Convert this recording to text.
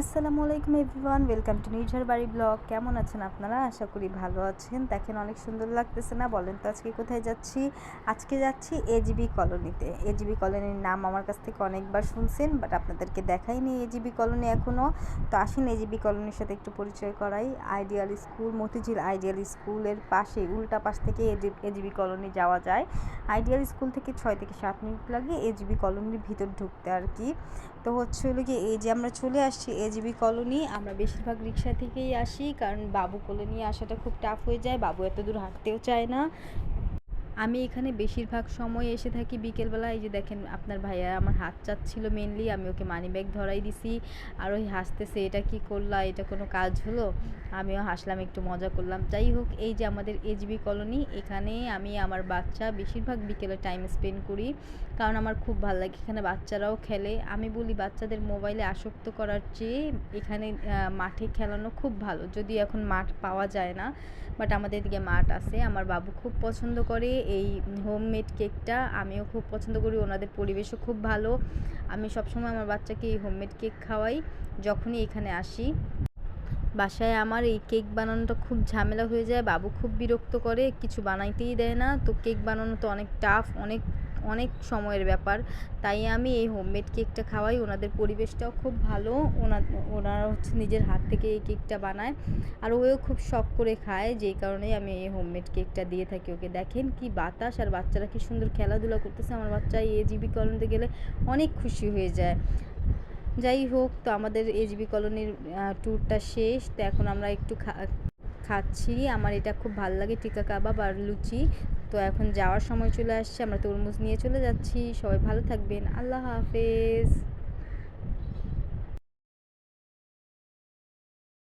আসসালামু আলাইকুম everyone, welcome to নিউঝার বাড়ি ব্লগ। কেমন আছেন আপনারা? আশা করি ভালো আছেন। দেখেন, অনেক সুন্দর লাগতেছে না? বলেন তো আজকে কোথায় যাচ্ছি? আজকে যাচ্ছি এজিবি কলোনিতে। এজিবি কলোনির নাম আমার কাছ থেকে অনেকবার শুনছেন, বাট আপনাদেরকে দেখাইনি এজিবি কলোনি এখনও তো আসেন এজিবি কলোনির সাথে একটু পরিচয় করাই। আইডিয়াল স্কুল, মতিঝিল আইডিয়াল স্কুলের পাশে, উল্টা পাশ থেকে এজিবি কলোনি যাওয়া যায়। আইডিয়াল স্কুল থেকে ছয় থেকে সাত মিনিট লাগে এজিবি কলোনির ভিতর ঢুকতে আর কি। তো হচ্ছে হলো কি এই যে আমরা চলে আসছি এজিবি কলোনি, আমরা বেশিরভাগ রিক্সা থেকেই আসি, কারণ বাবু কোলে নিয়ে আসাটা খুব টাফ হয়ে যায়, বাবু এত দূর হাঁটতেও চায় না। আমি এখানে বেশিরভাগ সময় এসে থাকি বিকেলবেলা। এই যে দেখেন, আপনার ভাইয়া আমার হাত চাচ্ছিল মেনলি আমি ওকে মানি ব্যাগ ধরাই দিছি। আর ওই হাসতেছে, এটা কি করলা? এটা কোনো কাজ হলো? আমিও হাসলাম, একটু মজা করলাম। যাই হোক, এই যে আমাদের এইচবি কলোনি, এখানে আমি আমার বাচ্চা বেশিরভাগ বিকেলে টাইম স্পেন্ড করি। কারণ আমার খুব ভালো লাগে, এখানে বাচ্চারাও খেলে। আমি বলি বাচ্চাদের মোবাইলে আসক্ত করার চেয়ে এখানে মাঠে খেলানো খুব ভালো। যদি এখন মাঠ পাওয়া যায় না বাট আমাদের এদিকে মাঠ আছে। আমার বাবু খুব পছন্দ করে। এই হোমমেড কেকটা আমিও খুব পছন্দ করি, ওনাদের পরিবেশও খুব ভালো। আমি সবসময় আমার বাচ্চাকে এই হোমমেড কেক খাওয়াই, যখনই এখানে আসি। বাসায় আমার এই কেক বানানোটা খুব ঝামেলা হয়ে যায়, বাবু খুব বিরক্ত করে, কিছু বানাইতেই দেয় না। তো কেক বানানো তো অনেক টাফ অনেক অনেক সময়ের ব্যাপার। তাই আমি এই হোমমেড কেকটা খাওয়াই। ওনাদের পরিবেশটাও খুব ভালো। ওনা, ওনারা হচ্ছে নিজের হাত থেকে এই কেকটা বানায়। আর ওও খুব শখ করে খায়। যেই কারণেই আমি এই হোমমেড কেকটা দিয়ে থাকি। ওকে দেখেন কি বাতাস। আর বাচ্চারা কি সুন্দর খেলাধুলা করতেছে। আমার বাচ্চা এই জিবি কলোনিতে গেলে অনেক খুশি হয়ে যায়। যাই হোক, তো আমাদের এজবি কলোনির ট্যুরটা শেষ। তো এখন আমরা একটু খা, খাচ্ছি। আমার এটা খুব ভালো লাগে। টিকা কাবাব আর লুচি। তো এখন যাওয়ার সময় চলে আসছে, আমরা তরমুজ নিয়ে চলে যাচ্ছি। সবাই ভালো থাকবেন। আল্লাহ হাফেজ।